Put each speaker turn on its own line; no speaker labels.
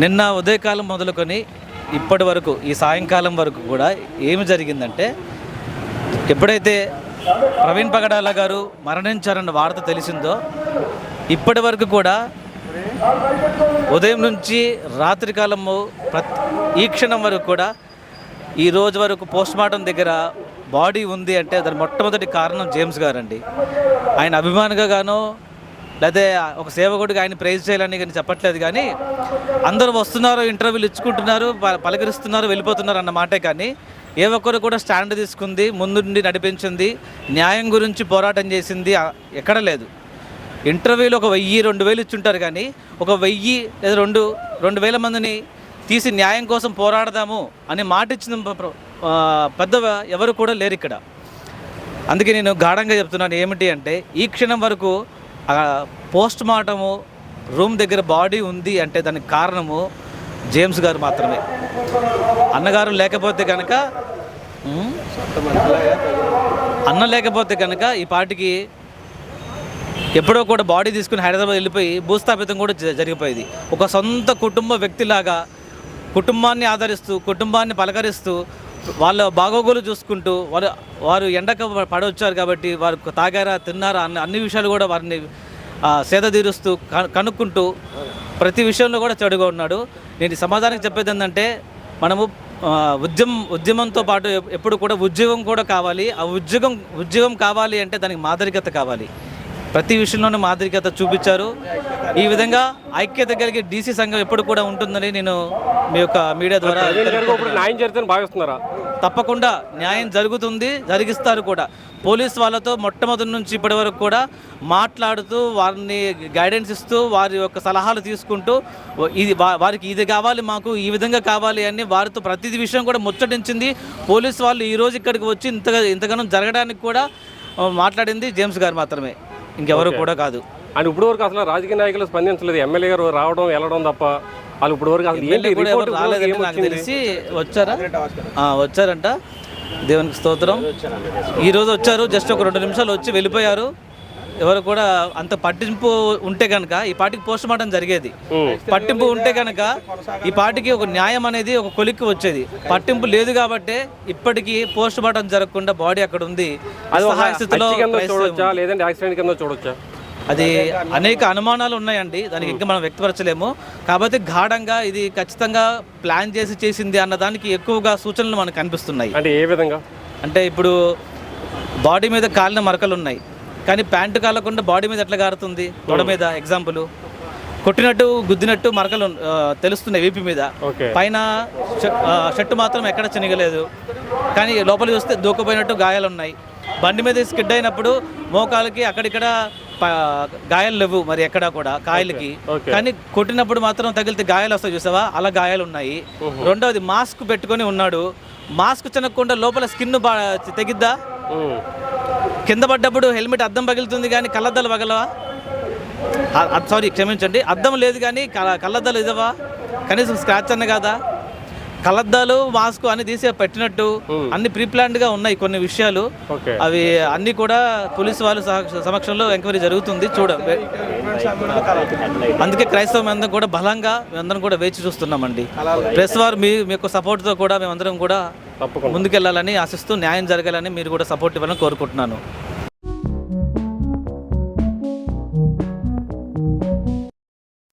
నిన్న ఉదయకాలం మొదలుకొని ఇప్పటి వరకు ఈ సాయంకాలం వరకు కూడా ఏమి జరిగిందంటే ఎప్పుడైతే ప్రవీణ్ పగడాల గారు మరణించారన్న వార్త తెలిసిందో ఇప్పటి వరకు కూడా ఉదయం నుంచి రాత్రి కాలము ప్రతి ఈ క్షణం వరకు కూడా ఈ రోజు వరకు పోస్ట్ మార్టం దగ్గర బాడీ ఉంది అంటే దాని మొట్టమొదటి కారణం జేమ్స్ గారండి. ఆయన అభిమానిగా గాను లేకపోతే ఒక సేవకుడికి ఆయన ప్రైజ్ చేయాలని కానీ చెప్పట్లేదు కానీ అందరూ వస్తున్నారు ఇంటర్వ్యూలు ఇచ్చుకుంటున్నారు పలకరిస్తున్నారు వెళ్ళిపోతున్నారు అన్న మాటే కానీ ఏ ఒక్కరు కూడా స్టాండ్ తీసుకుంది ముందుండి నడిపించింది న్యాయం గురించి పోరాటం చేసింది ఎక్కడ లేదు. ఇంటర్వ్యూలు ఒక వెయ్యి రెండు వేలు ఇచ్చుంటారు కానీ ఒక వెయ్యి లేదా రెండు రెండు వేల మందిని తీసి న్యాయం కోసం పోరాడదాము అని మాట ఇచ్చిన పెద్ద ఎవరు కూడా లేరు ఇక్కడ. అందుకే నేను గాఢంగా చెప్తున్నాను ఏమిటి అంటే ఈ క్షణం వరకు పోస్ట్ మార్టము రూమ్ దగ్గర బాడీ ఉంది అంటే దానికి కారణము జేమ్స్ గారు మాత్రమే. అన్నగారు లేకపోతే కనుక అన్న లేకపోతే కనుక ఈ పాటికి ఎప్పుడో కూడా బాడీ తీసుకుని హైదరాబాద్ వెళ్ళిపోయి భూస్థాపితం కూడా జరిగిపోయేది. ఒక సొంత కుటుంబ వ్యక్తిలాగా కుటుంబాన్ని ఆదరిస్తూ కుటుంబాన్ని పలకరిస్తూ వాళ్ళ బాగోగులు చూసుకుంటూ వారు వారు ఎండక పడవచ్చారు కాబట్టి వారు తాగారా తిన్నారా అన్ని అన్ని విషయాలు కూడా వారిని సేద తీరుస్తూ కనుక్కుంటూ ప్రతి విషయంలో కూడా చెడుగా ఉన్నాడు. నేను ఈ సమాధానం చెప్పేది ఏంటంటే మనము ఉద్యమం ఉద్యమంతో పాటు ఎప్పుడు కూడా ఉద్యోగం కూడా కావాలి. ఆ ఉద్యోగం ఉద్యోగం కావాలి అంటే దానికి మాదిరికత కావాలి. ప్రతి విషయంలోనూ మాదిరికత చూపించారు. ఈ విధంగా ఐక్యత కలిగే డీసీ సంఘం ఎప్పుడు కూడా ఉంటుందని నేను మీ యొక్క మీడియా ద్వారా
న్యాయం చేరుతుందని భావిస్తున్నారా?
తప్పకుండా న్యాయం జరుగుతుంది జరిగిస్తారు కూడా. పోలీస్ వాళ్ళతో మొట్టమొదటి నుంచి ఇప్పటి వరకు కూడా మాట్లాడుతూ వారిని గైడెన్స్ ఇస్తూ వారి యొక్క సలహాలు తీసుకుంటూ "ఓ, ఇది వారికి ఇది కావాలి మాకు ఈ విధంగా కావాలి అని వారితో ప్రతి విషయం కూడా ముచ్చటించింది. పోలీస్ వాళ్ళు ఈ రోజు ఇక్కడికి వచ్చి ఇంతగా ఇంతగానో జరగడానికి కూడా మాట్లాడింది జేమ్స్ గారు మాత్రమే. ఇంకెవరు కూడా కాదు.
అని ఇప్పుడు వరకు అసలు రాజకీయ నాయకులు స్పందించలేదు. ఎమ్మెల్యే గారు రావడం వెళ్ళడం తప్ప. వాళ్ళు ఇప్పుడు వరకు అసలు ఏంటి రిపోర్ట్
నాకు తెలిసి వచ్చారా? ఆ, వచ్చారంట. దేవునికి స్తోత్రం. ఈరోజు వచ్చారు జస్ట్ ఒక రెండు నిమిషాలు వచ్చి వెళ్ళిపోయారు. ఎవరు కూడా అంత పట్టింపు ఉంటే కనుక ఈ పార్టీకి పోస్ట్ మార్టం జరిగేది. పట్టింపు ఉంటే కనుక ఈ పార్టీకి ఒక న్యాయం అనేది ఒక కొలిక్కి వచ్చేది. పట్టింపు లేదు కాబట్టి ఇప్పటికీ పోస్ట్ మార్టం జరగకుండా బాడీ అక్కడ ఉంది. సహాయ స్థితిలో
చూడొచ్చా? లేదంటే యాక్సిడెంట్ కింద చూడొచ్చా?
అది అనేక అనుమానాలు ఉన్నాయండి. దానికి ఇంకా మనం వ్యక్తపరచలేము. కాబట్టి గాఢంగా ఇది ఖచ్చితంగా ప్లాన్ చేసి చేసింది అన్న దానికి ఎక్కువగా సూచనలు మనకు కనిపిస్తున్నాయి.
అంటే ఏ విధంగా?
అంటే ఇప్పుడు బాడీ మీద కాలిన మరకలు ఉన్నాయి కానీ ప్యాంటు కాలకుండా బాడీ మీద ఎట్లా కారుతుంది తొడ మీద ఎగ్జాంపుల్ కొట్టినట్టు గుద్దినట్టు మరకలు తెలుస్తున్నాయి వీపి మీద. పైన షర్టు మాత్రం ఎక్కడ చినగలేదు. కానీ లోపల చూస్తే దూకపోయినట్టు గాయాలు ఉన్నాయి. బండి మీద స్కిడ్ అయినప్పుడు మోకాలకి అక్కడిక్కడ గాయాలు లేవు మరి ఎక్కడా కూడా కాయలకి. కానీ కొట్టినప్పుడు మాత్రం తగిలితే గాయాలు వస్తాయి చూసావా? అలా గాయాలు ఉన్నాయి. రెండవది మాస్క్ పెట్టుకొని ఉన్నాడు. మాస్క్ చినకుండా లోపల స్కిన్ బా తెగిద్దా. కింద పడ్డప్పుడు హెల్మెట్ అద్దం పగులుతుంది కానీ కళ్ళద్దాలు పగలవా? సారీ క్షమించండి. అద్దం లేదు కానీ కళ్ళ- కళ్ళద్దాలు ఇదవా? కనీసం స్క్రాచ్ అన్న కాదా? కళ్ళద్దాలు మాస్క్ అన్ని తీసి పెట్టినట్టు అన్ని ప్రీ గా ఉన్నాయి కొన్ని విషయాలు. అవి అన్ని కూడా పోలీసు వాళ్ళ సమక్షంలో ఎంక్వైరీ జరుగుతుంది. చూడ. అందుకే క్రైస్తవం అందరం కూడా బలంగా మేమందరం కూడా వేచి చూస్తున్నామండి. ప్రెస్ వారు మీ మీ యొక్క సపోర్ట్తో కూడా మేమందరం కూడా ముందుకెళ్ళాలని ఆశిస్తూ న్యాయం జరగాలని మీరు కూడా సపోర్ట్ ఇవ్వాలని కోరుకుంటున్నాను.